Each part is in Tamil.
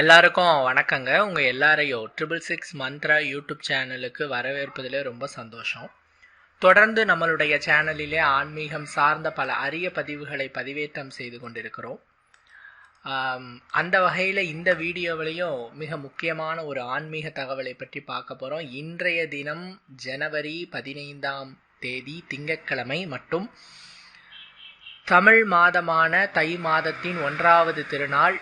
எல்லாருக்கும் வணக்கங்க. உங்கள் எல்லாரையும் ட்ரிபிள் சிக்ஸ் மந்த்ரா யூடியூப் சேனலுக்கு வரவேற்பதில் ரொம்ப சந்தோஷம். தொடர்ந்து நம்மளுடைய சேனலிலே ஆன்மீகம் சார்ந்த பல அரிய பதிவுகளை பதிவேற்றம் செய்து கொண்டிருக்கிறோம். அந்த வகையில் இந்த வீடியோவிலையும் மிக முக்கியமான ஒரு ஆன்மீக தகவலை பற்றி பார்க்க போகிறோம் இன்றைய தினம் ஜனவரி பதினைந்தாம் தேதி திங்கட்கிழமை மற்றும் தமிழ் மாதமான தை மாதத்தின் ஒன்றாவது திருநாள்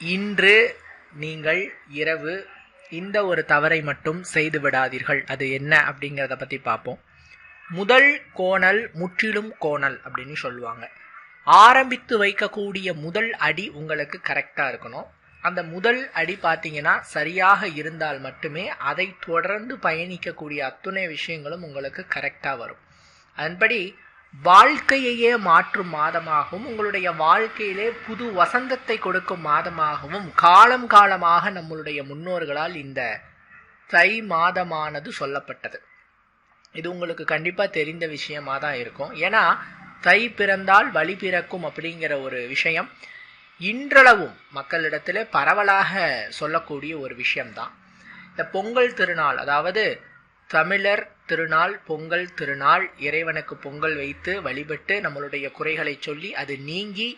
இன்று நீங்கள் இரவு இந்த ஒரு தவறை மட்டும் செய்து விடாதீர்கள். அது என்ன அப்படிங்கிறத பற்றி பார்ப்போம். முதல் கோணல் முற்றிலும் கோணல் அப்படின்னு சொல்லுவாங்க. ஆரம்பித்து வைக்கக்கூடிய முதல் அடி உங்களுக்கு கரெக்டாக இருக்கணும். அந்த முதல் அடி பார்த்தீங்கன்னா சரியாக இருந்தால் மட்டுமே அதை தொடர்ந்து பயணிக்கக்கூடிய அத்துணை விஷயங்களும் உங்களுக்கு கரெக்டாக வரும். அதன்படி வாழ்க்கையையே மாற்றும் மாதமாகவும் உங்களுடைய வாழ்க்கையிலே புது வசந்தத்தை கொடுக்கும் மாதமாகவும் காலம் காலமாக நம்மளுடைய முன்னோர்களால் இந்த தை மாதமானது சொல்லப்பட்டது. இது உங்களுக்கு கண்டிப்பாக தெரிந்த விஷயமா தான் இருக்கும். ஏன்னா தை பிறந்தால் வழி பிறக்கும் அப்படிங்கிற ஒரு விஷயம் இன்றளவும் மக்களிடத்தில் பரவலாக சொல்லக்கூடிய ஒரு விஷயம்தான். இந்த பொங்கல் திருநாள் அதாவது தமிழர் திருநாள் பொங்கல் திருநாள் இறைவனுக்கு பொங்கல் வைத்து வழிபட்டு நம்மளுடைய குறைகளை சொல்லி அது நீங்கி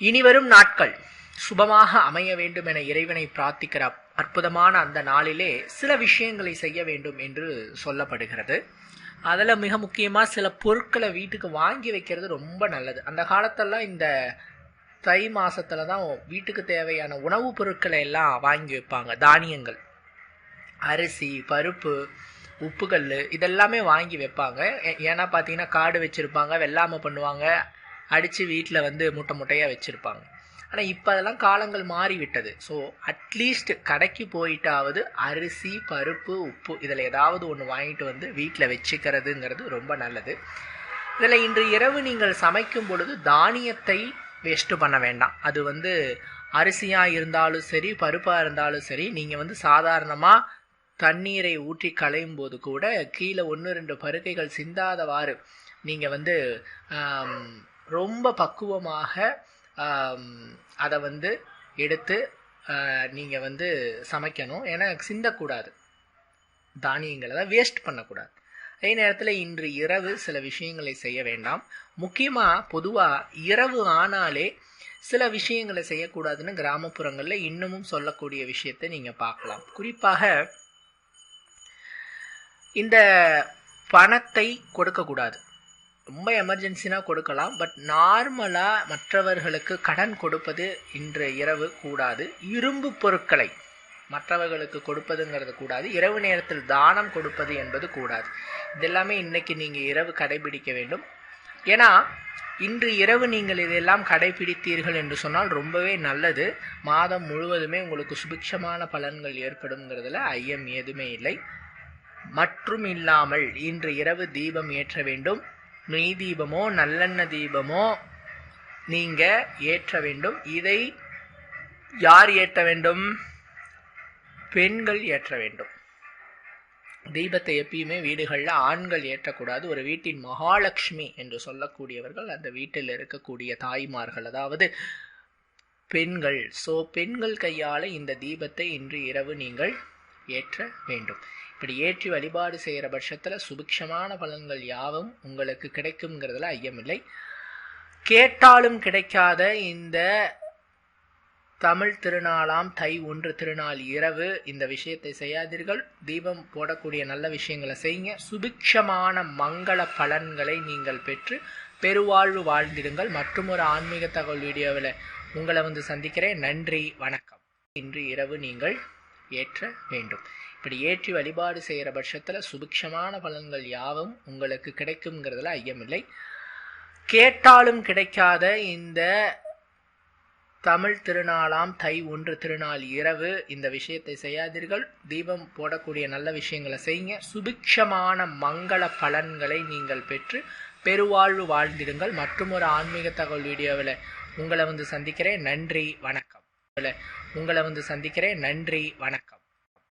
இனிவரும் நாட்கள் சுபமாக அமைய வேண்டும் என இறைவனை பிரார்த்திக்கிற அற்புதமான அந்த நாளிலே சில விஷயங்களை செய்ய வேண்டும் என்று சொல்லப்படுகிறது. அதில் மிக முக்கியமாக சில பொருட்களை வீட்டுக்கு வாங்கி வைக்கிறது ரொம்ப நல்லது. அந்த காலத்தெல்லாம் இந்த தை மாதத்தில் தான் வீட்டுக்கு தேவையான உணவுப் பொருட்களை எல்லாம் வாங்கி வைப்பாங்க தானியங்கள். அரிசி பருப்பு உப்புக்கல் இதெல்லாமே வாங்கி வைப்பாங்க. ஏ- ஏன்னா பார்த்தீங்கன்னா காடு வச்சுருப்பாங்க வெள்ளாமை பண்ணுவாங்க அடித்து வீட்டில் வந்து மூட்டை மூட்டையாக வச்சுருப்பாங்க. ஆனால் இப்போ அதெல்லாம் காலங்கள் மாறிவிட்டது. ஸோ அட்லீஸ்ட் கடைக்கு போயிட்டாவது அரிசி பருப்பு உப்பு இதில் ஏதாவது ஒன்று வாங்கிட்டு வந்து வீட்டில் வச்சுக்கிறதுங்கிறது ரொம்ப நல்லது. இதில் இன்று இரவு நீங்கள் சமைக்கும் பொழுது தானியத்தை வேஸ்ட்டு பண்ண வேண்டாம். அது வந்து அரிசியாக இருந்தாலும் சரி பருப்பாக இருந்தாலும் சரி நீங்கள் வந்து சாதாரணமாக தண்ணீரை ஊற்றி களையும் போது கூட கீழே ஒன்று ரெண்டு பருக்கைகள் சிந்தாதவாறு நீங்கள் வந்து ரொம்ப பக்குவமாக அதை வந்து எடுத்து நீங்கள் வந்து சமைக்கணும். ஏன்னா சிந்தக்கூடாது. தானியங்களை தான் வேஸ்ட் பண்ணக்கூடாது. அதே நேரத்தில் இன்று இரவு சில விஷயங்களை செய்ய வேண்டாம். முக்கியமாக பொதுவாக இரவு ஆனாலே சில விஷயங்களை செய்யக்கூடாதுன்னு கிராமப்புறங்களில் இன்னமும் சொல்லக்கூடிய விஷயத்தை நீங்கள் பார்க்கலாம். குறிப்பாக இந்த பணத்தை கொடுக்கக்கூடாது. ரொம்ப எமர்ஜென்சினா கொடுக்கலாம் பட் நார்மலாக மற்றவர்களுக்கு கடன் கொடுப்பது இன்று இரவு கூடாது. இரும்பு பொருட்களை மற்றவர்களுக்கு கொடுப்பதுங்கிறது கூடாது. இரவு நேரத்தில் தானம் கொடுப்பது என்பது கூடாது. இதெல்லாமே இன்னைக்கு நீங்கள் இரவு கடைபிடிக்க வேண்டும். ஏன்னா இன்று இரவு நீங்கள் இதெல்லாம் கடைபிடித்தீர்கள் என்று சொன்னால் ரொம்பவே நல்லது. மாதம் முழுவதுமே உங்களுக்கு சுபிக்ஷமான பலன்கள் ஏற்படுங்கிறதுல ஐயம் ஏதுமே இல்லை. மற்றும் இல்லாமல் இன்று இரவு தீபம் ஏற்ற வேண்டும். நெய் தீபமோ நல்லெண்ண தீபமோ நீங்க ஏற்ற வேண்டும். இதை யார் ஏற்ற வேண்டும்? பெண்கள் ஏற்ற வேண்டும். தீபத்தை எப்பயுமே வீடுகளில் ஆண்கள் ஏற்றக்கூடாது. ஒரு வீட்டின் மகாலட்சுமி என்று சொல்லக்கூடியவர்கள் அந்த வீட்டில் இருக்கக்கூடிய தாய்மார்கள் அதாவது பெண்கள். ஸோ பெண்கள் கையால் இந்த தீபத்தை இன்று இரவு நீங்கள் ஏற்ற வேண்டும். இப்படி ஏற்றி வழிபாடு செய்கிற பட்சத்தில் சுபிக்ஷமான பலன்கள் யாவும் உங்களுக்கு கிடைக்குங்கிறதுல ஐயமில்லை. கேட்டாலும் கிடைக்காத இந்த தமிழ் திருநாளாம் தை ஒன்று திருநாள் இரவு இந்த விஷயத்தை செய்யாதீர்கள். தீபம் போடக்கூடிய நல்ல விஷயங்களை செய்யுங்க. சுபிக்ஷமான மங்கள பலன்களை நீங்கள் பெற்று பெருவாழ்வு வாழ்ந்திடுங்கள். மற்றும் ஒரு ஆன்மீக தகவல் வீடியோவில் உங்களை வந்து சந்திக்கிறேன். நன்றி வணக்கம். இன்று இரவு நீங்கள் ஏற்ற வேண்டும். இப்படி ஏற்றி வழிபாடு செய்கிற பட்சத்தில் சுபிக்ஷமான பலன்கள் யாவும் உங்களுக்கு கிடைக்குங்கிறதுல ஐயமில்லை. கேட்டாலும் கிடைக்காத இந்த தமிழ் திருநாளாம் தை ஒன்று திருநாள் இரவு இந்த விஷயத்தை செய்யாதீர்கள். தீபம் போடக்கூடிய நல்ல விஷயங்களை செய்யுங்க. சுபிக்ஷமான மங்கள பலன்களை நீங்கள் பெற்று பெருவாழ்வு வாழ்ந்திடுங்கள். மற்றும் ஒரு ஆன்மீக தகவல் வீடியோவில் உங்களை வந்து சந்திக்கிறேன். நன்றி வணக்கம். உங்களை வந்து சந்திக்கிறேன். நன்றி வணக்கம்.